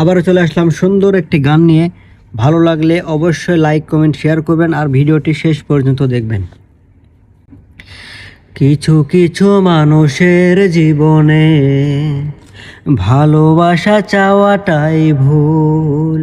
আবারও চলে আসলাম সুন্দর একটি গান নিয়ে। ভালো লাগলে অবশ্যই লাইক কমেন্ট শেয়ার করবেন আর ভিডিওটি শেষ পর্যন্ত দেখবেন। কিছু কিছু মানুষের জীবনে ভালোবাসা চাওয়াটাই ভুল।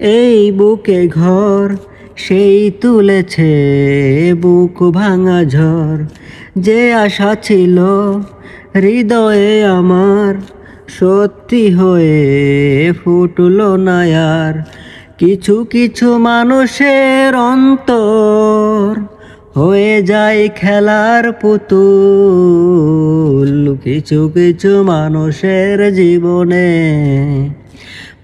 এই বুকে ঘর, সেই তুলেছে বুক ভাঙা ঝড়। যে আশা ছিল হৃদয়ে আমার, সত্যি হয়ে ফুটলো না আর কিছু কিছু মানুষের অন্তর হয়ে যায় খেলার পুতুল। কিছু কিছু মানুষের জীবনে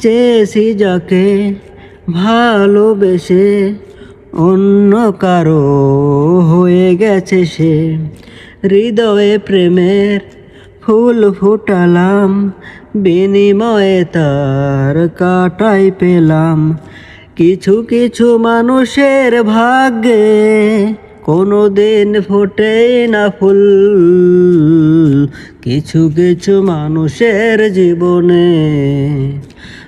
চেয়েছি যাকে ভালোবেসে অন্য কারও হয়ে গেছে সে। হৃদয়ে প্রেমের ফুল ফুটালাম, বিনিময়ে তার কাটাই পেলাম। কিছু কিছু মানুষের ভাগ্যে কোনো দিন ফোটে না ফুল। কিছু কিছু মানুষের জীবনে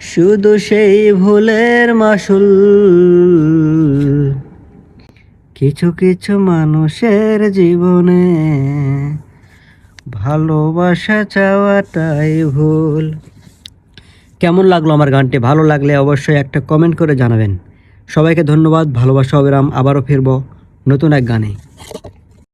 শুধু সেই ভুলের মাসুল। কিছু কিছু মানুষের জীবনে ভালোবাসা চাওয়াটাই ভুল। কেমন লাগল আমার গানটি? ভালো লাগলে অবশ্যই একটা কমেন্ট করে জানাবেন। সবাইকে ধন্যবাদ, ভালোবাসা অবিরাম, আবারও ফিরবো নতুন এক গানে।